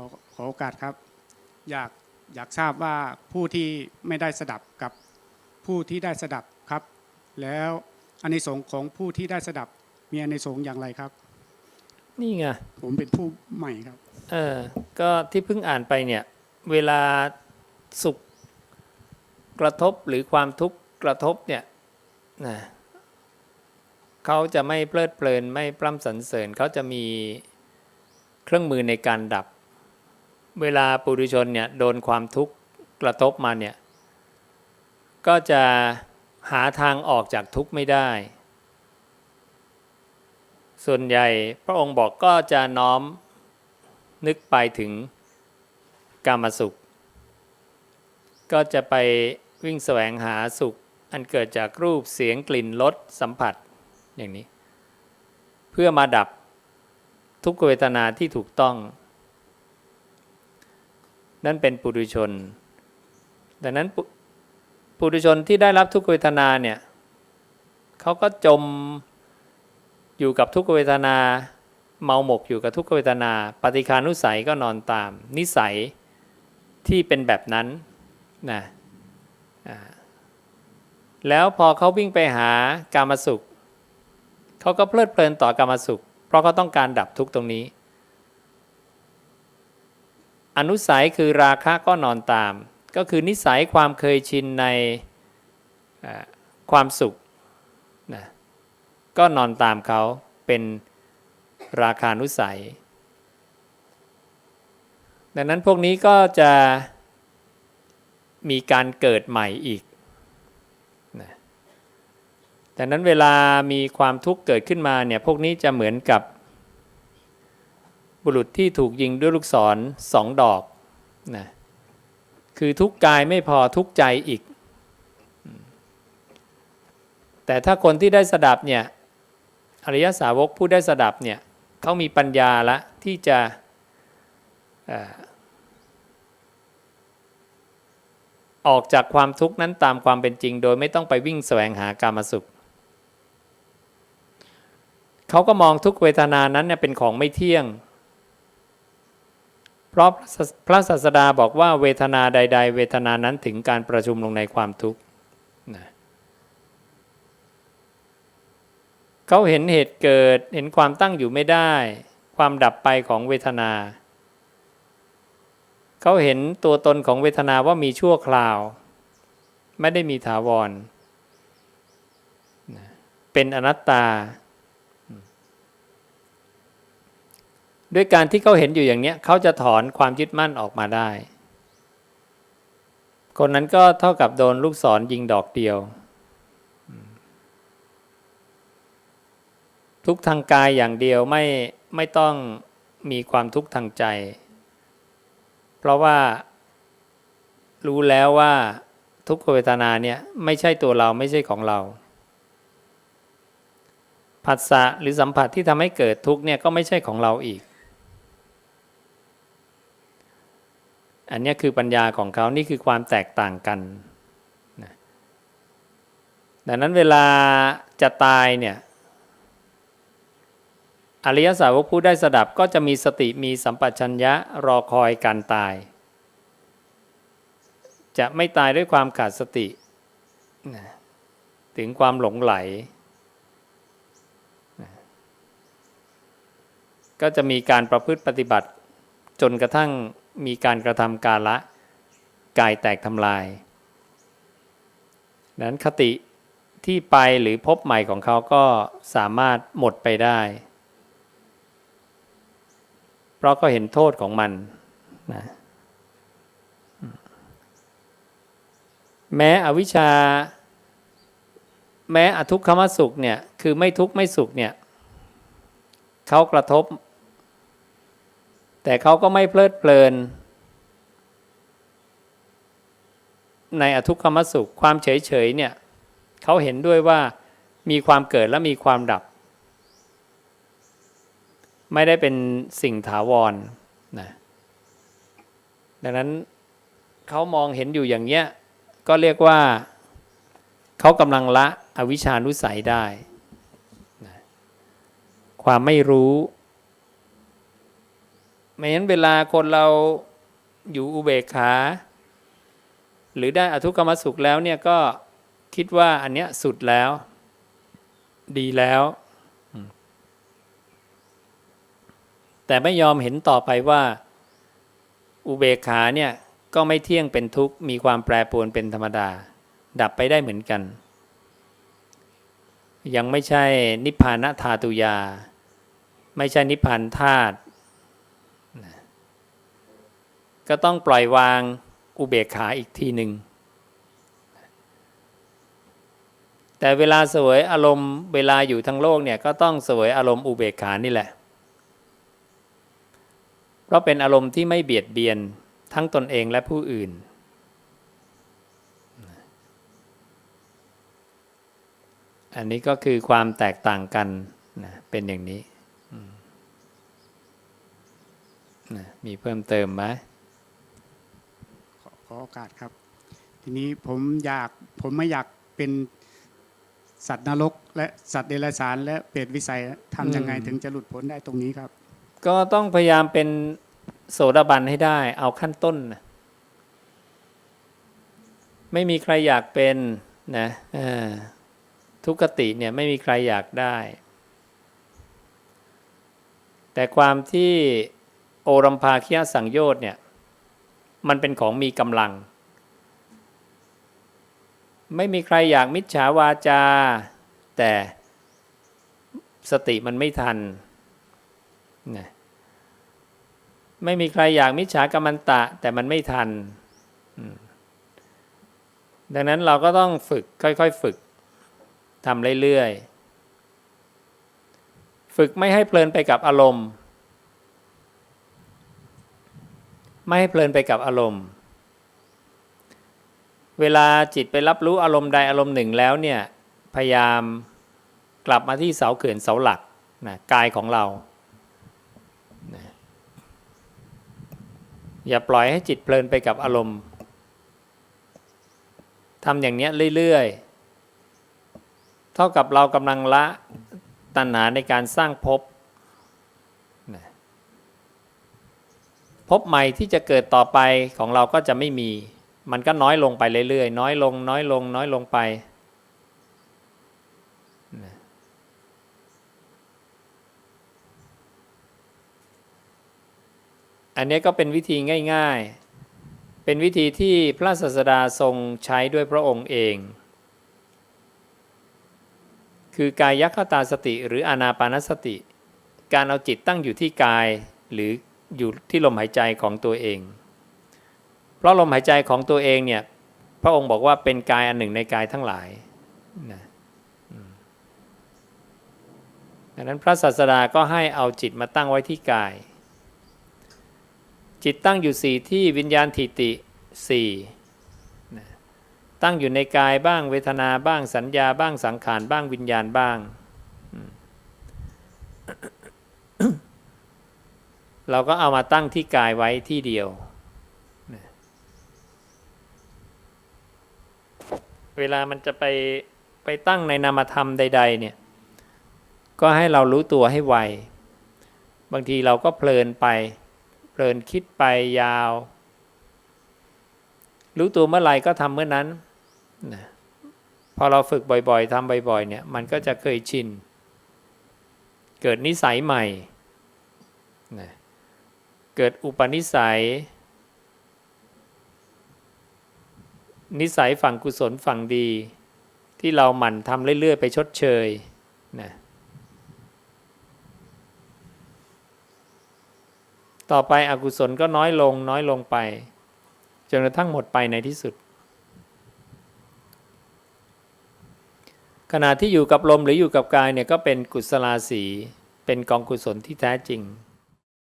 อขอโอกาสครับ อยากอยากทราบว่าผู้ที่ไม่ได้สดับกับผู้ที่ได้สดับครับ แล้วอานิสงส์ของผู้ที่ได้สดับมีอานิสงส์อย่างไรครับ นี่ไงผมเป็นผู้ใหม่ครับ เออก็ที่เพิ่งอ่านไปเนี่ย เวลาสุขกระทบหรือความทุกข์กระทบเนี่ยนะเขาจะไม่เพลิดเพลินไม่ปล้ำสรรเสริญเขาจะมีเครื่องมือในการดับ เวลาปุถุชนเนี่ยโดนความทุกข์กระทบมาเนี่ยก็จะหาทางออกจากทุกข์ไม่ได้ ส่วนใหญ่พระองค์บอกก็จะน้อมนึกไปถึงกามสุข ก็จะไปวิ่งแสวงหาสุข อันเกิดจากรูปเสียงกลิ่นรสสัมผัสอย่างนี้ เพื่อมาดับทุกขเวทนาที่ถูกต้อง นั่นเป็นปุถุชน ดังนั้นปุถุชนที่ได้รับทุกขเวทนาเนี่ยเขาก็จมอยู่กับทุกขเวทนา เมาหมกอยู่กับทุกขเวทนา ปฏิคานุสัยก็นอนตาม นิสัยที่เป็นแบบนั้นนะแล้วพอเขาวิ่งไปหากามสุข เขาก็เพลิดเพลินต่อกามสุข เพราะเขาต้องการดับทุกตรงนี้ อนุสัยคือราคะก็นอนตาม ก็คือนิสัยความเคยชินในความสุขนะก็นอนตามเขาเป็นราคานุสัย ดังนั้นพวกนี้ก็จะมีการเกิดใหม่อีกดังนั้นเวลามีความทุกข์เกิดขึ้นมาเนี่ยพวกนี้จะเหมือนกับ บุรุษที่ถูกยิงด้วยลูกศรสองดอกนะคือทุกกายไม่พอทุกใจอีก แต่ถ้าคนที่ได้สดับเนี่ยอริยสาวกผู้ได้สดับเนี่ยเขามีปัญญาละที่จะออออกจากความทุกข์นั้นตามความเป็นจริง โดยไม่ต้องไปวิ่งแสวงหากามสุข เขาก็มองทุกเวทนานั้นเนี่ยเป็นของไม่เที่ยง เพราะพระศาสดาบอกว่าเวทนาใด ๆ เวทนานั้นถึงการประชุมลงในความทุกข์นะเขาเห็นเหตุเกิดเห็นความตั้งอยู่ไม่ได้ ความดับไปของเวทนา เขาเห็นตัวตนของเวทนาว่ามีชั่วคราว ไม่ได้มีถาวร เป็นอนัตตา ด้วยการที่เขาเห็นอยู่อย่างเนี้ยเขาจะถอนความยึดมั่นออกมาได้ คนนั้นก็เท่ากับโดนลูกศรยิงดอกเดียว ทุกทางกายอย่างเดียวไม่ไม่ต้องมีความทุกข์ทางใจ เพราะว่ารู้แล้วว่าทุกขเวทนาเนี่ยไม่ใช่ตัวเราไม่ใช่ของเรา ผัสสะหรือสัมผัสที่ทำให้เกิดทุกข์เนี่ยก็ไม่ใช่ของเราอีก อันนี้คือปัญญาของเขานี่คือความแตกต่างกันนะดังนั้นเวลาจะตายเนี่ยอริยสาวกผู้ได้สดับก็จะมีสติมีสัมปชัญญะรอคอยการตาย จะไม่ตายด้วยความขาดสตินะถึงความหลงไหลนะก็จะมีการประพฤติปฏิบัติจนกระทั่ง มีการกระทำกาละกายแตกทำลายดังนั้นคติที่ไปหรือพบใหม่ของเขาก็สามารถหมดไปได้ เพราะก็เห็นโทษของมันนะแม้อวิชชา แม้อทุกขมสุขเนี่ยคือไม่ทุกข์ไม่สุขเนี่ยเขากระทบ แต่เขาก็ไม่เพลิดเพลิน ในอทุกขมสุขความเฉยเฉยเนี่ยเขาเห็นด้วยว่ามีความเกิดและมีความดับ ไม่ได้เป็นสิ่งถาวรนะดังนั้นเขามองเห็นอยู่อย่างเนี้ยก็เรียกว่าเขากำลังละอวิชานุสัยได้ ความไม่รู้ ไม่งั้นเวลาคนเราอยู่อุเบกขา หรือได้อทุกขมสุขแล้วเนี่ยก็คิดว่าอันเนี้ยสุดแล้ว ดีแล้ว แต่ไม่ยอมเห็นต่อไปว่า อุเบกขาเนี่ยก็ไม่เที่ยงเป็นทุกข์มีความแปรปรวนเป็นธรรมดา ดับไปได้เหมือนกัน ยังไม่ใช่นิพพานธาตุยา ไม่ใช่นิพพานธาตุนะ ก็ต้องปล่อยวางอุเบกขาอีกทีหนึ่ง แต่เวลาเสวยอารมณ์เวลาอยู่ทั้งโลกเนี่ยก็ต้องเสวยอารมณ์อุเบกขานี่แหละ เพราะเป็นอารมณ์ที่ไม่เบียดเบียนทั้งตนเองและผู้อื่น อันนี้ก็คือความแตกต่างกันนะเป็นอย่างนี้มนะมีเพิ่มเติมไหม อขอโอกาสครับ ทีนี้ผมอยากผมไม่อยากเป็นสัตว์นรก และสัตว์เดรัจฉาน และเปรตวิสัยทำยังไงถึงจะหลุดพ้นได้ตรงนี้ครับ ก็ต้องพยายามเป็นโสดาบันให้ได้ เอาขั้นต้นนะไม่มีใครอยากเป็นนะเออทุกขติเนี่ยไม่มีใครอยากได้ แต่ความที่โอรัมภาคียสังโยชน์เนี่ย มันเป็นของมีกำลัง ไม่มีใครอยากมิจฉาวาจา แต่สติมันไม่ทันนะไม่มีใครอยากมิจฉากรรมันตะ แต่มันไม่ทัน ดังนั้นเราก็ต้องฝึกค่อยๆฝึกทำเรื่อยๆ ฝึกไม่ให้เพลินไปกับอารมณ์ ไม่ให้เพลินไปกับอารมณ์ เวลาจิตไปรับรู้อารมณ์ใดอารมณ์หนึ่งแล้วเนี่ยพยายามกลับมาที่เสาเขื่อนเสาหลักนะกายของเรานะอย่าปล่อยให้จิตเพลินไปกับอารมณ์ทำอย่างเนี้ยเรื่อยๆ เท่ากับเรากำลังละตัณหาในการสร้างภพนะ ภพใหม่ที่จะเกิดต่อไปของเราก็จะไม่มี มันก็น้อยลงไปเรื่อยๆ น้อยลง น้อยลง น้อยลงไป อันนี้ก็เป็นวิธีง่าย ๆ เป็นวิธีที่พระศาสดาทรงใช้ด้วยพระองค์เอง คือกายคตาสติหรืออานาปานสติ การเอาจิตตั้งอยู่ที่กายหรือ อยู่ที่ลมหายใจของตัวเอง เพราะลมหายใจของตัวเองเนี่ย พระองค์บอกว่าเป็นกายอันหนึ่งในกายทั้งหลายนะดังนั้นพระศาสดาก็ให้เอาจิตมาตั้งไว้ที่กาย จิตตั้งอยู่สี่ที่วิญญาณทิติสี่ตั้งอยู่ในกายบ้างเวทนาบ้างสัญญาบ้างสังขารบ้างวิญญาณบ้าง เราก็เอามาตั้งที่กายไว้ที่เดียว เวลามันจะไปไปตั้งในนามธรรมใด ๆ เนี่ย ก็ให้เรารู้ตัวให้ไว บางทีเราก็เพลินไป เพลินคิดไปยาว รู้ตัวเมื่อไหร่ก็ทำเมื่อนั้นนะพอเราฝึกบ่อยๆทำบ่อยๆ เนี่ย มันก็จะเคยชิน เกิดนิสัยใหม่นะ เกิดอุปนิสัย นิสัยฝั่งกุศลฝั่งดี ที่เราหมั่นทำเรื่อยๆ ไปชดเชยนะต่อไปอกุศลก็น้อยลงน้อยลงไปจนกระทั่งหมดไปในที่สุด ขณะที่อยู่กับลมหรืออยู่กับกายเนี่ยก็เป็นกุศลาสีเป็นกองกุศลที่แท้จริง